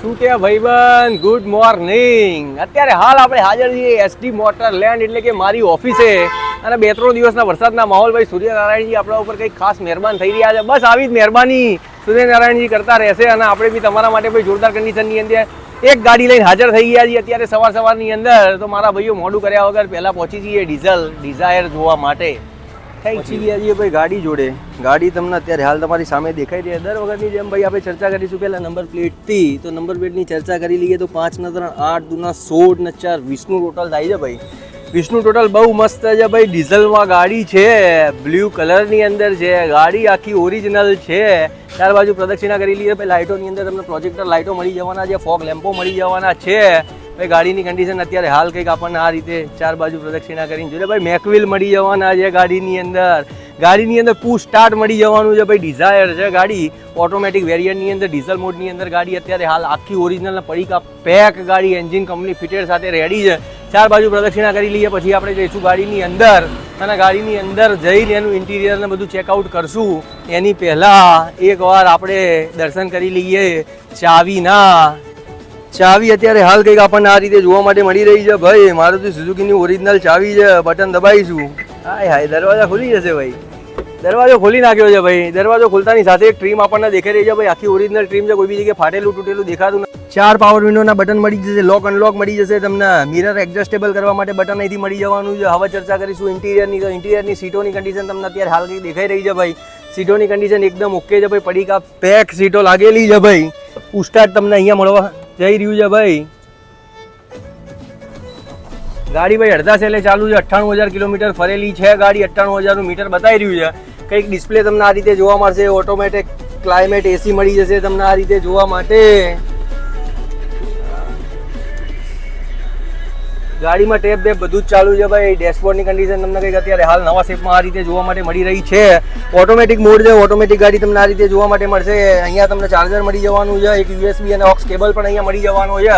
શું કે ભાઈબંધ? ગુડ મોર્નિંગ અત્યારે હાલ આપણે હાજર છીએ એસડી મોટર લેન્ડ એટલે કે મારી ઓફિસે. અને બે ત્રણ દિવસના વરસાદના માહોલ, ભાઈ સૂર્યનારાયણજી આપણા ઉપર કંઈક ખાસ મહેરબાન થઈ રહ્યા છે. બસ આવી જ મહેરબાની સૂર્યનારાયણજી કરતા રહેશે અને આપણે બી તમારા માટે ભાઈ જોરદાર કન્ડિશનની અંદર એક ગાડી લઈને હાજર થઈ ગયા છીએ અત્યારે સવાર સવારની અંદર. તો મારા ભાઈઓ મોડું કર્યા વગર પહેલાં પહોંચી જઈએ ડીઝલ, ડિઝાયર જોવા માટે. પહોંચી ગયા છીએ ભાઈ ગાડી જોડે. ગાડી તમને અત્યારે હાલ તમારી સામે દેખાઈ રહી છે. દર વખતની જેમ ભાઈ આપણે ચર્ચા કરીશું પહેલાં નંબર પ્લેટથી. તો નંબર પ્લેટની ચર્ચા કરી લઈએ તો પાંચ ને ત્રણ આઠ દુના સોળ ને ચાર વીસનું ટોટલ થાય છે ભાઈ. વીસનું ટોટલ બહુ મસ્ત છે ભાઈ. ડીઝલમાં ગાડી છે. બ્લુ કલરની અંદર છે. ગાડી આખી ઓરિજિનલ છે. ત્યાર બાજુ પ્રદક્ષિણા કરી લઈએ. ભાઈ લાઇટોની અંદર તમને પ્રોજેક્ટર લાઇટો મળી જવાના છે. ફોગ લેમ્પો મળી જવાના છે. ભાઈ, ગાડીની કન્ડિશન અત્યારે હાલ કંઈક આપણને આ રીતે ચાર બાજુ પ્રદક્ષિણા કરીને જોઈએ ભાઈ મેકવિલ મળી જવાના છે ગાડીની અંદર. ગાડીની અંદર પુશ સ્ટાર્ટ મળી જવાનું છે ભાઈ ડિઝાયર છે ગાડી. ઓટોમેટિક વેરિયન્ટની અંદર ડીઝલ મોડની અંદર ગાડી અત્યારે હાલ આખી ઓરિજિનલ પડીકા પેક ગાડી એન્જિન કંપની ફિટેડ સાથે રેડી છે. ચાર બાજુ પ્રદક્ષિણા કરી લઈએ, પછી આપણે જઈશું ગાડીની અંદર. અને ગાડીની અંદર જઈને એનું ઇન્ટિરિયર ને બધું ચેકઆઉટ કરશું. એની પહેલાં એકવાર આપણે દર્શન કરી લઈએ ચાવીના. ચાવી અત્યારે હાલ કંઈક આપણને આ રીતે જોવા માટે મળી રહી છે. ભાઈ મારુતિ સુઝુકીની ઓરિજિનલ ચાવી છે. બટન દબાવીશું. હાય હાય દરવાજા ખુલી જશે ભાઈ. દરવાજો ખોલી નાખ્યો છે ભાઈ. દરવાજો ખોલતાની સાથે એક ટ્રીમ આપણને દેખાઈ રહી છે ભાઈ. આખી ઓરિજિનલ ટ્રીમ છે. કોઈ બી જગ્યાએ ફાટેલું તૂટેલું દેખાતું નથી. ચાર પાવર વિન્ડોના બટન મળી જશે. લોક અનલોક મળી જશે તમને. મિરર એડજસ્ટેબલ કરવા માટે બટન અહીંથી મળી જવાનું છે. હવે ચર્ચા કરીશું ઇન્ટિરિયરની તો ઇન્ટિરિયરની સીટોની કન્ડિશન તમને અત્યારે હાલ કંઈક દેખાઈ રહી છે ભાઈ. સીટોની કન્ડિશન એકદમ ઓકે છે ભાઈ. પડીકા પેક સીટો લાગેલી છે ભાઈ. ઉસ્ટાર્ટ તમને અહીંયા મળવા જઈ રહ્યું છે ભાઈ. ગાડી ભાઈ અડધા સેલે ચાલુ છે, અઠ્ઠાણું હજાર કિલોમીટર ફરેલી છે ગાડી, અઠ્ઠાણું હજારનું મીટર બતાવી રહ્યું છે. કંઈક ડિસ્પ્લે તમને આ રીતે જોવા મળશે ઓટોમેટિક ક્લાઇમેટ એસી મળી જશે તમને આ રીતે જોવા માટે. ગાડીમાં ટેપ બેપ બધું જ ચાલુ છે ભાઈ. ડેશબોર્ડની કન્ડિશન તમને કંઈક અત્યારે હાલ નવા શેપમાં આ રીતે જોવા માટે મળી રહી છે. ઓટોમેટિક મોડ છે ઓટોમેટિક ગાડી તમને આ રીતે જોવા માટે મળશે. અહીંયા તમને ચાર્જર મળી જવાનું છે, એક યુએસબી અને ઓક્સ કેબલ પણ અહીંયા મળી જવાનો છે.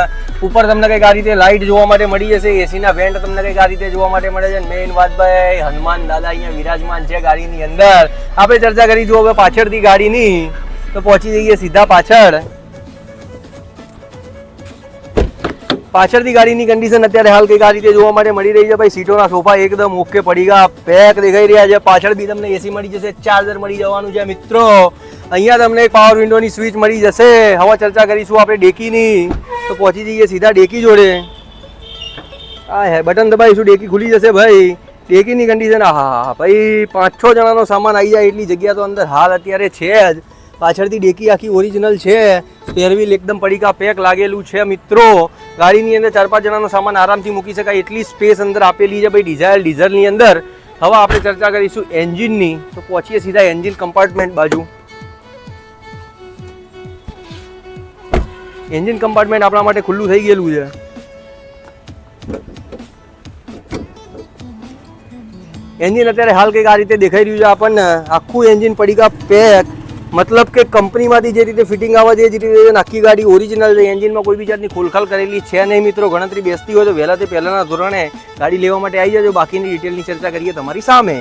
ઉપર તમને કંઈક આ રીતે લાઇટ જોવા માટે મળી જશે. એસીના વેન્ટ તમને કંઈક આ રીતે જોવા માટે મળે છે. મેઇન વાત ભાઈ, હનુમાન દાદા અહીંયા વિરાજમાન છે ગાડીની અંદર. આપણે ચર્ચા કરી જુઓ હવે પાછળથી ગાડીની. તો પહોંચી જઈએ સીધા પાછળ. પાછળથી ગાડીની કન્ડિશન અત્યારે હાલ આ રીતે જોવા માટે મળી રહી છે. ભાઈ, સીટોના સોફા એકદમ ઓકે પડી ગયા. પેક દેખાઈ રહ્યા છે. પાછળ બી તમને એસી મળી જશે. ચાર્જર મળી જવાનું છે, મિત્રો. અહીંયા તમને એક પાવર વિન્ડોની સ્વિચ મળી જશે. હવે ચર્ચા કરીશું આપણે ડેકીની. તો પહોંચી જઈએ સીધા ડેકી જોડે. હા હે બટન દબાવીશું. ડેકી ખુલી જશે ભાઈ. ડેકીની કન્ડિશન હા હા ભાઈ પાંચ છ જણાનો સામાન આવી જાય એટલી જગ્યા તો અંદર હાલ અત્યારે છે જ. પાછળથી ડેકી આખી ઓરિજિનલ છે. સ્પેરવીલ એકદમ પડીકા પેક લાગેલું છે, મિત્રો. ગાડીની અંદર ચાર પાંચ જણાનો સામાન આરામથી મૂકી શકાય એટલી સ્પેસ અંદર આપેલી છે ભાઈ ડિઝાયર ડીઝલની અંદર. હવે આપણે ચર્ચા કરીશું એન્જિનની. તો પહોંચીએ સીધા એન્જિન કમ્પાર્ટમેન્ટ બાજુ. એન્જિન કમ્પાર્ટમેન્ટ આપણા માટે ખુલ્લું થઈ ગયેલું છે. એન્જિન અત્યારે હાલ કંઈક આ રીતે દેખાઈ રહ્યું છે આપણને. આખું એન્જિન પડીકા પેક મતલબ કે કંપનીમાંથી જે રીતે ફિટિંગ આવે છે જે રીતે આખી ગાડી ઓરિજિનલ એન્જિનમાં કોઈ બી જાતની ખોલખાલ કરેલી છે નહીં મિત્રો, ગણતરી બેસતી હોય તો વહેલા તે પહેલાંના ધોરણે ગાડી લેવા માટે આવી જજો. બાકીની ડિટેલની ચર્ચા કરીએ તમારી સામે.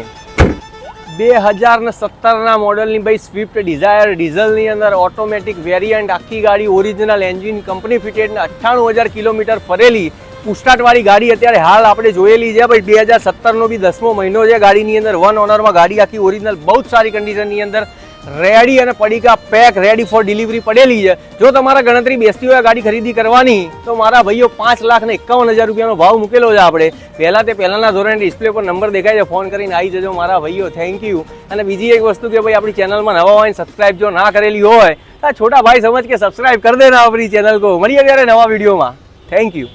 બે હજાર ને સત્તરના મોડલની ભાઈ સ્વિફ્ટ ડિઝાયર ડીઝલની અંદર ઓટોમેટિક વેરિયન્ટ આખી ગાડી ઓરિજિનલ એન્જિન કંપની ફિટેડને અઠ્ઠાણું હજાર કિલોમીટર ફરેલી. પુસ્ટાટવાળી ગાડી અત્યારે હાલ આપણે જોયેલી છે. ભાઈ, બે હજાર સત્તરનો બી દસમો મહિનો છે ગાડીની અંદર. વન ઓનરમાં ગાડી આખી ઓરિજિનલ બહુ જ સારી કન્ડિશનની અંદર. રેડી અને પડીકા પેક રેડી ફોર ડિલિવરી પડેલી છે. જો તમારા ગણતરી બેસતી હોય, ગાડી ખરીદી કરવાની, તો મારા ભાઈઓ પાંચ લાખ ને એકાવન હજાર રૂપિયાનો ભાવ મૂકેલો છે આપણે. પહેલાં તે પહેલાંના ધોરણે ડિસ્પ્લે પર નંબર દેખાય છે ફોન કરીને આવી જજો મારા ભાઈઓ થેન્ક યુ અને બીજી એક વસ્તુ કે ભાઈ, આપણી ચેનલમાં નવા હોય સબસ્ક્રાઇબ જો ના કરેલી હોય, તો છોટા ભાઈ સમજ કે સબસ્ક્રાઇબ કરી દેના આપણી ચેનલ કો. મળીએ ત્યારે નવા વિડીયોમાં. Thank you